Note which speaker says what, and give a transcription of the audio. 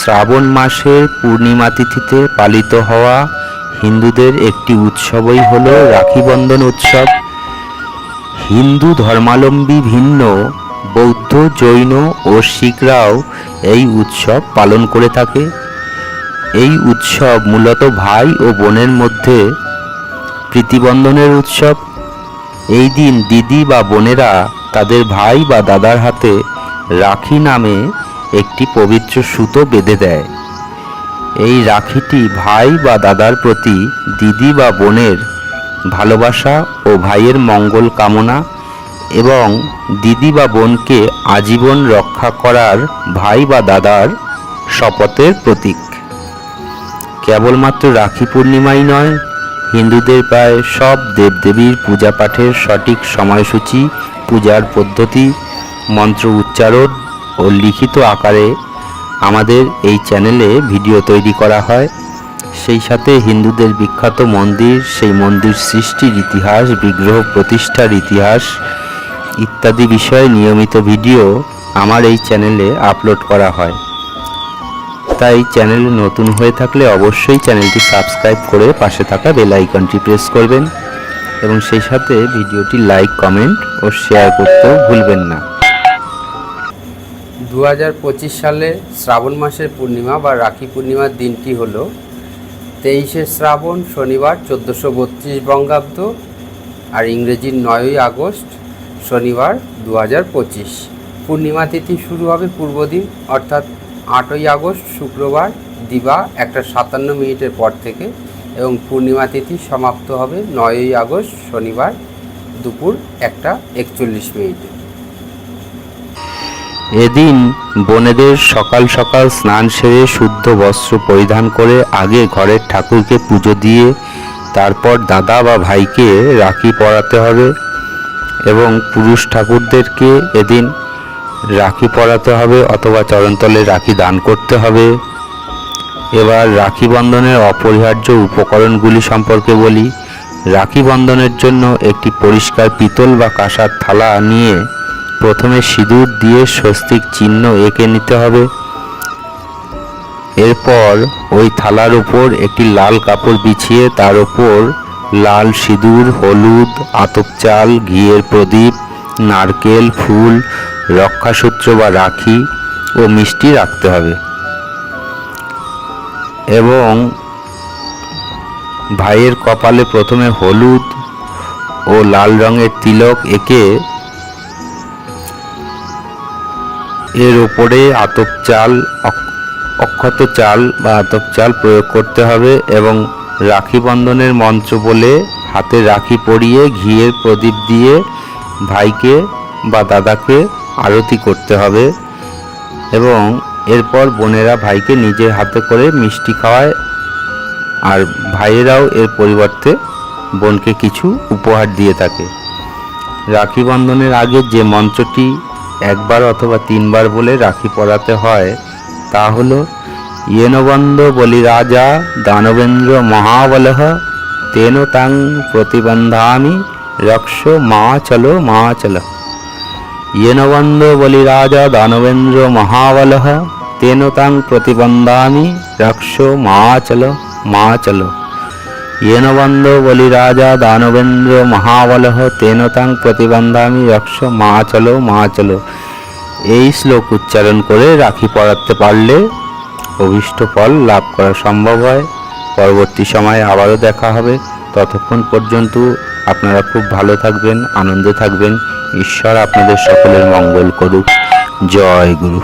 Speaker 1: শ্রাবণ মাসের পূর্ণিমা তিথিতে পালিত হওয়া হিন্দুদের একটি উৎসবই হল রাখি বন্ধন উৎসব। হিন্দু ধর্মাবলম্বী ভিন্ন, বৌদ্ধ, জৈন ও শিখরাও এই উৎসব পালন করে থাকে। এই উৎসব মূলত ভাই ও বোনের মধ্যে প্রীতিবন্ধনের উৎসব। এই দিন দিদি বা বোনেরা তাদের ভাই বা দাদার হাতে রাখি নামে একটি পবিত্র সুতো বেঁধে দেয়। এই রাখিটি ভাই বা দাদার প্রতি দিদি বা বোনের ভালোবাসা ও ভাইয়ের মঙ্গল কামনা এবং দিদি বা বোনকে আজীবন রক্ষা করার ভাই বা দাদার শপথের প্রতীক। কেবলমাত্র রাখি পূর্ণিমাই নয়, হিন্দুদের প্রায় সব দেবদেবীর পূজা পাঠের সঠিক সময়সূচি, পূজার পদ্ধতি, মন্ত্র উচ্চারণ ও লিখিত আকারে আমাদের এই চ্যানেলে ভিডিও তৈরি করা হয়। সেই সাথে হিন্দুদের বিখ্যাত মন্দির, সেই মন্দির সৃষ্টির ইতিহাস, বিগ্রহ প্রতিষ্ঠার ইতিহাস ইত্যাদি বিষয়ে নিয়মিত ভিডিও আমার এই চ্যানেলে আপলোড করা হয়। তাই চ্যানেল নতুন হয়ে থাকলে অবশ্যই চ্যানেলটি সাবস্ক্রাইব করে পাশে থাকা বেল আইকনটি প্রেস করবেন এবং সেই সাথে ভিডিওটি লাইক, কমেন্ট ও শেয়ার করতেও ভুলবেন না।
Speaker 2: দু হাজার পঁচিশ সালে শ্রাবণ মাসের পূর্ণিমা বা রাখি পূর্ণিমার দিনটি হল তেইশে শ্রাবণ শনিবার চোদ্দোশো বত্রিশ বঙ্গাব্দ আর ইংরেজির নয়ই আগস্ট শনিবার দু হাজার পঁচিশ। পূর্ণিমা তিথি শুরু হবে পূর্ব দিন অর্থাৎ আটই আগস্ট শুক্রবার, দিবা একটা সাতান্ন মিনিটের পর থেকে এবং পূর্ণিমা তিথি সমাপ্ত হবে নয়ই আগস্ট শনিবার দুপুর একটা একচল্লিশ মিনিটে।
Speaker 1: এদিন বোনেদের সকাল সকাল স্নান সেরে শুদ্ধ বস্ত্র পরিধান করে আগে ঘরের ঠাকুরকে পুজো দিয়ে তারপর দাদা বা ভাইকে রাখি পরাতে হবে এবং পুরুষ ঠাকুরদেরকে এদিন রাখি পরাতে হবে অথবা চরণতলে রাখি দান করতে হবে। এবার রাখি বন্ধনের অপরিহার্য উপকরণগুলি সম্পর্কে বলি। রাখি বন্ধনের জন্য একটি পরিষ্কার পিতল বা কাঁসার থালা নিয়ে প্রথমে সিঁদুর দিয়ে স্বস্তিক চিহ্ন এঁকে নিতে হবে। এরপর ওই থালার উপর একটি লাল কাপড় বিছিয়ে তার উপর লাল সিঁদুর, হলুদ, আতপ চাল, ঘিয়ের প্রদীপ, নারকেল, ফুল, রক্ষাসূত্র বা রাখি ও মিষ্টি রাখতে হবে। এবং ভাইয়ের কপালে প্রথমে হলুদ ও লাল রঙের তিলক এঁকে এর ওপরে আতপ চাল, অক- অক্ষত চাল বা আতপ চাল প্রয়োগ করতে হবে এবং রাখি বন্ধনের মন্ত্র বলে হাতে রাখি পরিয়ে ঘিয়ের প্রদীপ দিয়ে ভাইকে বা দাদাকে আরতি করতে হবে এবং এরপর বোনেরা ভাইকে নিজের হাতে করে মিষ্টি খাওয়ায় আর ভাইয়েরাও এর পরিবর্তে বোনকে কিছু উপহার দিয়ে থাকে। রাখি বন্ধনের আগে যে মন্ত্রটি একবার অথবা তিনবার বলে রাখি পরাতে হয়, তা হলো ইয়েনবন্দ বলি রাজা, দানবেন্দ্র মহাবলহ, তেন তাং প্রতিবন্ধামি রক্ষ মা চলো মা চলো। ইয়েনবন্দ বলি রাজা, দানবেন্দ্র মহাবলহ, তেন তাং প্রতিবন্ধামি রক্ষ মা চলো মা চলো। येन बन्धो बलिराजा दानवेन्द्र মহাবলহ তেন তাং প্রতিবন্ধামি রক্ষ মা চলো মা চলো এই শ্লোক উচ্চারণ করে রাখি পরাতে পারলে অভীষ্ট ফল লাভ করা সম্ভব হয় পরবর্তী সময়ে আবারও দেখা হবে ততক্ষণ পর্যন্ত আপনারা খুব ভালো থাকবেন আনন্দে থাকবেন ঈশ্বর আপনাদের সকলের মঙ্গল করুক জয় গুরু